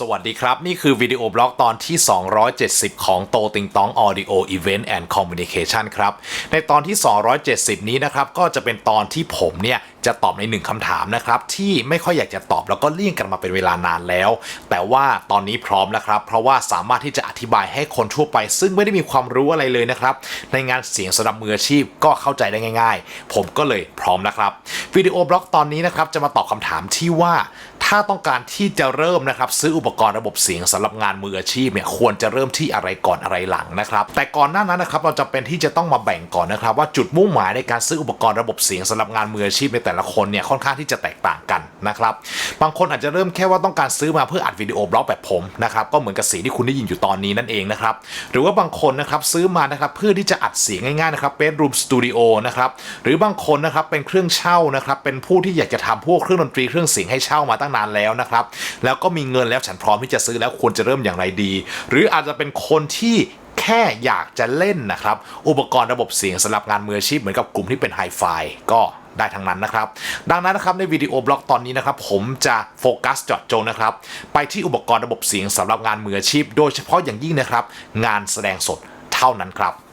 สวัสดีครับ นี่คือวิดีโอบล็อกตอนที่ 270 ของโตติงตอง Audio Event and Communication ครับ ในตอนที่ 270 นี้นะครับ ก็จะเป็นตอนที่ผมเนี่ยจะตอบในหนึ่งคำถามนะครับ ที่ไม่ค่อยอยากจะตอบแล้วก็เลี่ยงกันมาเป็นเวลานานแล้ว แต่ว่าตอนนี้พร้อมแล้วครับ เพราะว่าสามารถที่จะอธิบายให้คนทั่วไป ซึ่งไม่ได้มีความรู้อะไรเลยนะครับ ในงานเสียงสำหรับมืออาชีพก็เข้าใจได้ง่าย ๆ ผมก็เลยพร้อมนะครับวิดีโอบล็อกตอนนี้นะครับจะมาตอบคำถามที่ว่า ถ้าต้องการที่จะเริ่มนะครับซื้ออุปกรณ์ระบบเสียงสำหรับงานมืออาชีพเนี่ยควรจะเริ่มที่อะไรก่อนอะไรหลังนะครับ แต่ก่อนหน้านั้นนะครับเราจะเป็นที่จะต้องมาแบ่งก่อนนะครับ ว่าจุดมุ่งหมายในการซื้ออุปกรณ์ระบบเสียงสำหรับงานมืออาชีพในแต่ละคนเนี่ยค่อนข้างที่จะแตกต่างกันนะครับบางคนอาจจะเริ่มแค่ว่าต้องการซื้อมาเพื่ออัดวิดีโอบล็อกแบบผมนะครับก็เหมือนกับเสียงที่คุณได้ยินอยู่ตอนนี้นั่นเองนะครับหรือว่าบางคนนะครับซื้อมานะครับเพื่อที่จะอัดเสียงง่ายๆนะครับเป็นรูมสตูดิโอนะครับหรือบางคนนะครับเป็นเครื่องเช่านะครับเป็นผู้ที่อยากจะทำพวกเครื่องดนตรีเครื่องเสียงให้เช่ามาตั้งนานแล้วนะครับ แล้วก็มีเงินแล้วฉันพร้อมที่จะซื้อแล้วควรจะเริ่มอย่างไรดี หรืออาจจะเป็นคนที่แค่อยากจะเล่นนะครับ อุปกรณ์ระบบเสียงสำหรับงานมืออาชีพเหมือนกับกลุ่มที่เป็นไฮไฟก็ได้ทั้งนั้นนะครับ ดังนั้นนะครับในวิดีโอบล็อกตอนนี้นะครับ ผมจะโฟกัสเจาะจงนะครับ ไปที่อุปกรณ์ระบบเสียงสำหรับงานมืออาชีพ โดยเฉพาะอย่างยิ่งนะครับ งานแสดงสดเท่านั้นครับ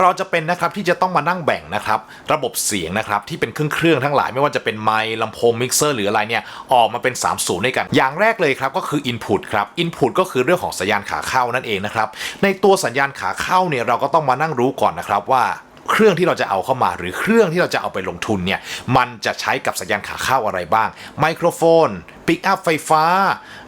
เราจะเป็นนะครับที่จะต้องมานั่งแบ่งนะครับระบบเสียงนะครับที่เป็นเครื่องเครื่องทั้งหลายไม่ว่าจะเป็นไมค์ลำโพงมิกเซอร์หรืออะไรเนี่ยออกมาเป็น3ศูนย์ด้วยกัน อย่างแรกเลยครับก็คือ Input ครับ Input ก็คือเรื่องของสัญญาณขาเข้านั่นเองนะครับในตัวสัญญาณขาเข้าเนี่ยเราก็ต้องมานั่งรู้ก่อนนะครับว่า เครื่องที่เราจะเอาเข้ามา หรือเครื่องที่เราจะเอาไปลงทุนเนี่ยมันจะใช้กับสัญญาณขาเข้าอะไรบ้าง ไมโครโฟนปิกอัพไฟฟ้า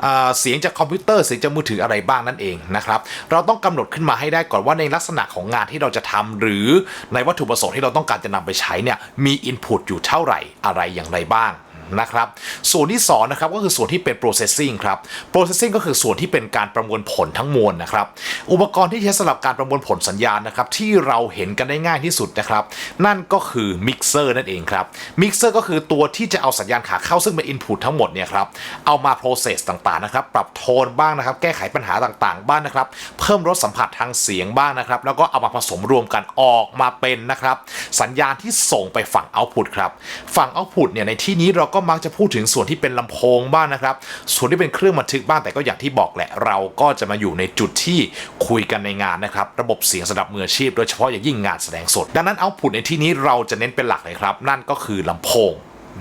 อ่าเสียงจากคอมพิวเตอร์ เสียงจากมือถืออะไรบ้างนั่นเองนะครับ เราต้องกำหนดขึ้นมาให้ได้ก่อนว่าในลักษณะของงานที่เราจะทำหรือในวัตถุประสงค์ที่เราต้องการจะนำไปใช้เนี่ยมีอินพุตอยู่เท่าไหร่อะไรอย่างไรบ้าง นะครับส่วนที่2นะครับก็คือส่วนที่เป็น processing ครับ processing ก็คือส่วนที่เป็นการประมวลผลทั้งมวลนะครับ อุปกรณ์ที่ใช้สำหรับการประมวลผลสัญญาณนะครับที่เราเห็นกันได้ง่ายที่สุดนะครับ นั่นก็คือ mixer นั่นเองครับ mixer ก็คือตัวที่จะเอาสัญญาณขาเข้าซึ่งเป็น input ทั้งหมดเนี่ยครับเอามา process ต่างๆนะครับ ปรับโทนบ้างนะครับ แก้ไขปัญหาต่างๆ บ้างนะครับ เพิ่มรสสัมผัสทางเสียงบ้างนะครับ แล้วก็เอามาผสมรวมกันออกมาเป็นนะครับ สัญญาณที่ส่งไปฝั่ง output ครับ ฝั่ง output เนี่ยในที่นี้เราก็ก็มักจะพูดถึงส่วนที่เป็นลำโพงบ้างนะครับ ส่วนที่เป็นเครื่องบันทึกบ้างแต่ก็อย่างที่บอกแหละ เราก็จะมาอยู่ในจุดที่คุยกันในงานนะครับ ระบบเสียงสำหรับมืออาชีพ โดยเฉพาะอย่างยิ่งงานแสดงสด ดังนั้นเอาผุนในที่นี้เราจะเน้นเป็นหลักเลยครับ นั่นก็คือลำโพง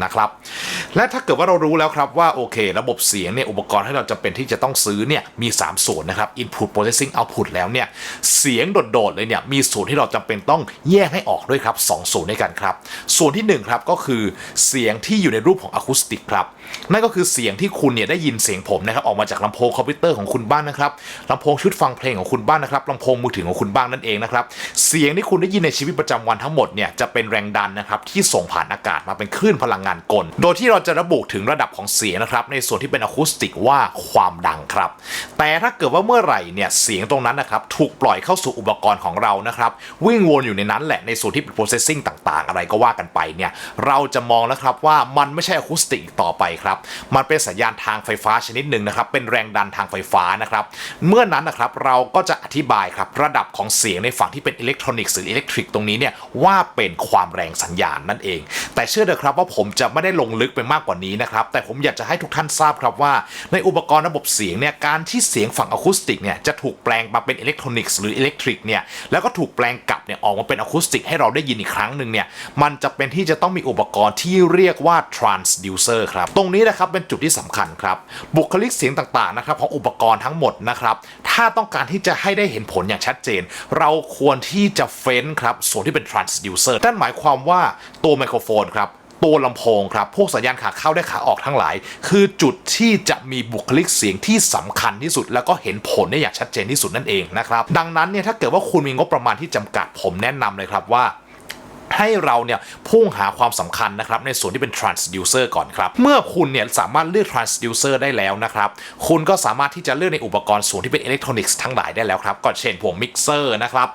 นะครับ และถ้าเกิดว่าเรารู้แล้วครับว่าโอเค ระบบเสียงเนี่ยอุปกรณ์ที่เราจะเป็นที่จะต้องซื้อเนี่ยมี 3 ส่วนนะครับ input processing output แล้วเนี่ยเสียงโดดๆเลยเนี่ยมีส่วนที่เราจำเป็นต้องแยกให้ออกด้วยครับ2ส่วนด้วยกันครับ ส่วนที่1ครับก็คือเสียงที่อยู่ในรูปของอะคูสติกครับ นั่นก็คือเสียงที่คุณเนี่ยได้ยินเสียงผมนะครับออกมาจากลำโพงคอมพิวเตอร์ของคุณบ้านนะครับลำโพงชุดฟังเพลงของคุณบ้านนะครับลำโพงมือถือของคุณบ้านนั่นเองนะครับเสียงที่คุณได้ยินในชีวิตประจำวันทั้งหมดเนี่ยจะเป็นแรงดันนะครับที่ส่งผ่านอากาศมาเป็นคลื่นพลังงานกล โดยที่เราจะระบุถึงระดับของเสียงนะครับในส่วนที่เป็นอะคูสติกว่าความดังครับ แต่ถ้าเกิดว่าเมื่อไหร่เนี่ยเสียงตรงนั้นนะครับถูกปล่อยเข้าสู่อุปกรณ์ของเรานะครับวิ่งวนอยู่ในนั้นแหละในส่วนที่เป็น processing ต่าง ๆ อะไรก็ว่ากันไปเนี่ยเราจะมองนะครับว่ามันไม่ใช่อะคูสติกต่อไปครับ มันเป็นสัญญาณทางไฟฟ้าชนิดหนึ่งนะครับ เป็นแรงดันทางไฟฟ้านะครับ เมื่อนั้นนะครับเราก็จะอธิบายครับระดับของเสียงในฝั่งที่เป็นอิเล็กทรอนิกส์หรืออิเล็กทริกตรงนี้เนี่ยว่าเป็นความแรงสัญญาณนั่นเอง แต่เชื่อเถอะครับว่าผมจะไม่ได้ลงลึกไปมากกว่านี้นะครับ แต่ผมอยากจะให้ทุกท่านทราบครับว่า ในอุปกรณ์ระบบเสียงเนี่ยการที่เสียงฝั่งอะคูสติกเนี่ยจะถูกแปลงมาเป็นอิเล็กทรอนิกส์หรืออิเล็กทริกเนี่ยแล้วก็ถูกแปลงกลับ เนี่ยออกมาเป็นอะคูสติกให้เราได้ยินอีกครั้งหนึ่งเนี่ยมันจะเป็นที่จะต้องมีอุปกรณ์ที่เรียกว่า transducer ครับ ตรงนี้นะครับเป็นจุดที่สำคัญครับ บุคลิกเสียงต่างๆนะครับของอุปกรณ์ทั้งหมดนะครับ ถ้าต้องการที่จะให้ได้เห็นผลอย่างชัดเจน เราควรที่จะเฟ้นครับส่วนที่เป็น transducer นั่นหมายความว่าตัวไมโครโฟนครับ ตัวลำโพงครับ พวกสัญญาณขาเข้าและขาออกทั้งหลาย คือจุดที่จะมีบุคลิกเสียงที่สำคัญที่สุด แล้วก็เห็นผลได้อย่างชัดเจนที่สุดนั่นเองนะครับ ดังนั้นเนี่ยถ้าเกิดว่าคุณมีงบประมาณที่จำกัดผมแนะนำเลยครับว่า ให้เราเนี่ยพุ่งหาความสำคัญนะครับในส่วนที่เป็น transducer ก่อนครับ เมื่อคุณเนี่ยสามารถเลือก transducer ได้แล้วนะครับ คุณก็สามารถที่จะเลือกในอุปกรณ์ส่วนที่เป็นอิเล็กทรอนิกส์ทั้งหลายได้แล้วครับ ก็เช่นพวกมิกเซอร์นะครับ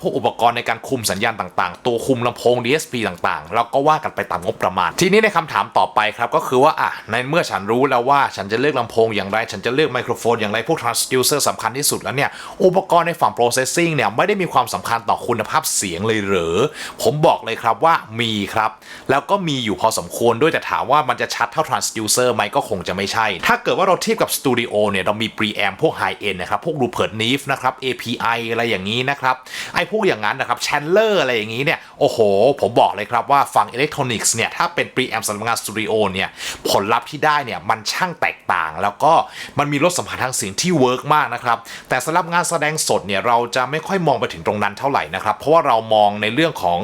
พวกอุปกรณ์ในการคุมสัญญาณต่างๆ ตัวคุมลำโพง DSP ต่างๆ แล้วก็ว่ากันไปตามงบประมาณ ทีนี้ในคำถามต่อไปครับก็คือว่าอะในเมื่อฉันรู้แล้วว่าฉันจะเลือกลำโพงอย่างไร ฉันจะเลือกไมโครโฟนอย่างไรพวก transducer สำคัญที่สุดแล้วเนี่ยอุปกรณ์ในฝั่ง processing เนี่ยไม่ได้มีความสำคัญต่อคุณภาพเสียงเลยหรอผมบอกเลยครับว่ามีครับ แล้วก็มีอยู่พอสมควรด้วยแต่ถามว่ามันจะชัดเท่า transducer ไหมก็คงจะไม่ใช่ ถ้าเกิดว่าเราเทียบกับสตูดิโอเนี่ยเรามี preamp พวก high end นะครับ พวก Rupert Neve นะครับ API อะไรอย่างนี้นะครับ ไอ้พวกอย่างนั้นนะครับ Chandler อะไรอย่างนี้เนี่ย โอ้โห ผมบอกเลยครับว่าฝั่ง electronics เนี่ย ถ้าเป็น preamp สำหรับงานสตูดิโอเนี่ย ผลลัพธ์ที่ได้เนี่ย มันช่างแตก ต่างแล้วก็มันมีรสสัมผัสทางเสียงที่เวิร์กมากนะครับ แต่สำหรับงานแสดงสดเนี่ยเราจะไม่ค่อยมองไปถึงตรงนั้นเท่าไหร่นะครับ เพราะว่าเรามองในเรื่องของ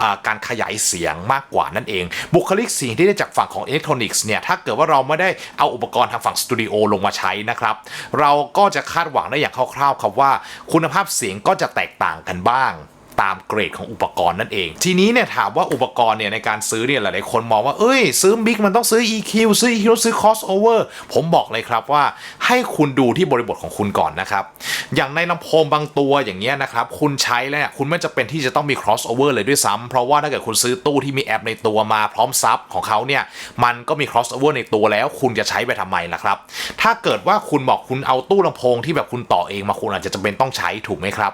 อการขยายเสียงมากกว่านั่นเอง บุคลิกเสียงที่ได้จากฝั่งของ electronics เนี่ยถ้าเกิดว่าเราไม่ได้เอาอุปกรณ์ทางฝั่งสตูดิโอลงมาใช้นะครับเราก็จะคาดหวังได้อย่างคร่าวๆครับว่า คุณภาพเสียงก็จะแตกต่างกันบ้าง ตามเกรดของอุปกรณ์นั่นเอง ทีนี้เนี่ยถามว่าอุปกรณ์เนี่ยในการซื้อเนี่ยหลายๆคนมองว่าเอ้ย ซื้อบิ๊กมันต้องซื้อ EQ ซื้อ EQ ซื้อ crossover ผมบอกเลยครับว่าให้คุณดูที่บริบทของคุณก่อนนะครับ อย่างในลำโพงบางตัวอย่างเงี้ยนะครับ คุณใช้แล้วเนี่ยคุณไม่จำเป็นที่จะต้องมี crossover เลยด้วยซ้ำเพราะว่าถ้าเกิดคุณซื้อตู้ที่มีแอปในตัวมาพร้อมซับของเขาเนี่ยมันก็มี crossover ในตัวแล้ว คุณจะใช้ไปทำไมล่ะครับ ถ้าเกิดว่าคุณบอกคุณเอาตู้ลำโพงที่แบบคุณต่อเองมาคุณอาจจะจำเป็นต้องใช้ถูกไหมครับ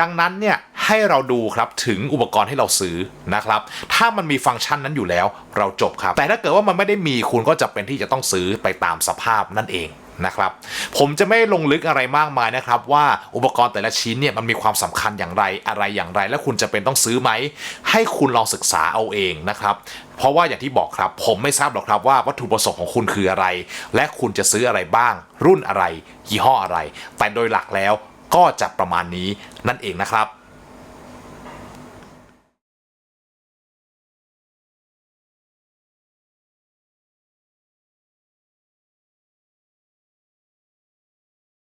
ดังนั้นเนี่ย ให้เราดูครับถึงอุปกรณ์ที่เราซื้อนะครับ ถ้ามันมีฟังก์ชันนั้นอยู่แล้วเราจบครับ แต่ถ้าเกิดว่ามันไม่ได้มีคุณก็จะเป็นที่จะต้องซื้อไปตามสภาพนั่นเองนะครับผมจะไม่ลงลึกอะไรมากมายนะครับว่าอุปกรณ์แต่ละชิ้นเนี่ยมันมีความสำคัญอย่างไรอะไรอย่างไร และคุณจะเป็นต้องซื้อไหม ให้คุณลองศึกษาเอาเองนะครับเพราะว่าอย่างที่บอกครับผมไม่ทราบหรอกครับว่าวัตถุประสงค์ของคุณคืออะไร และคุณจะซื้ออะไรบ้าง รุ่นอะไร ยี่ห้ออะไร แต่โดยหลักแล้วก็จะประมาณนี้นั่นเองนะครับ